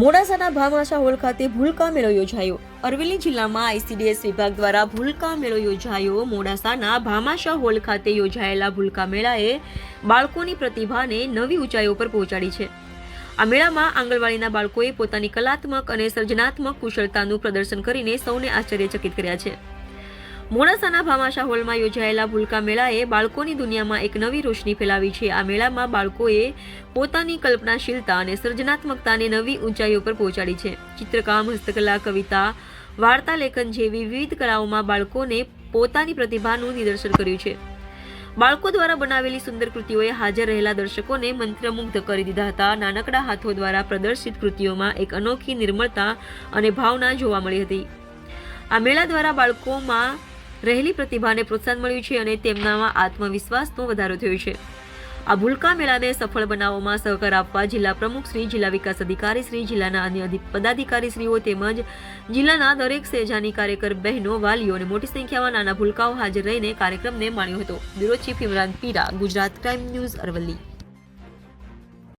મોડાસાના ભામાશા hall ખાતે ભૂલકા મેળો યોજાયો. અરવલ્લી જિલ્લામાં આઈસીડીએસ વિભાગ દ્વારા ભૂલકા મેળો યોજાયો. મોડાસાના ભામાશા હોલ ખાતે યોજાયેલા ભૂલકા મેળાએ બાળકોની પ્રતિભાને નવી ઊંચાઈઓ પર પહોંચાડી છે. આ મેળામાં આંગણવાડીના બાળકોએ પોતાની કલાત્મક અને સર્જનાત્મક કુશળતાનું પ્રદર્શન કરીને સૌને આશ્ચર્યચકિત કર્યા છે. મોડાસાના ભામાશા હોલમાં યોજાયેલા ભૂલકા મેળાએ બાળકોની દુનિયામાં એક નવી રોશની ફેલાવી છે. આ મેળામાં બાળકોએ પોતાની કલ્પનાશીલતા અને સર્જનાત્મકતાને નવી ઊંચાઈઓ પર પહોંચાડી છે. ચિત્રકામ, હસ્તકલા, કવિતા, વાર્તા લેખન જેવી વિવિધ કલાઓમાં બાળકોને પોતાની પ્રતિભાનું નિદર્શન કર્યું છે. બાળકો દ્વારા બનાવેલી સુંદર કૃતિઓએ હાજર રહેલા દર્શકોને મંત્રમુગ્ધ કરી દીધા હતા. નાનકડા હાથો દ્વારા પ્રદર્શિત કૃતિઓમાં એક અનોખી નિર્મળતા અને ભાવના જોવા મળી હતી. આ મેળા દ્વારા બાળકોમાં રહેલી પ્રતિભાને પ્રોત્સાહન મળ્યું છે અને તેમનામાં આત્મવિશ્વાસનો વધારો થયો છે. આ ભૂલકા મેળાને સફળ બનાવવામાં સહકાર આપવા જિલ્લા પ્રમુખ શ્રી, જિલ્લા વિકાસ અધિકારી શ્રી, જિલ્લાના અન્ય અધિ- પદાધિકારી શ્રીઓ તેમજ જિલ્લાના દરેક સેજાની કાર્યકર બહેનો, વાલીઓ અને મોટી સંખ્યામાં નાના ભૂલકાઓ હાજર રહીને કાર્યક્રમને માણ્યો હતો. Bureau chief Imran Pira, Gujarat crime news Aravalli.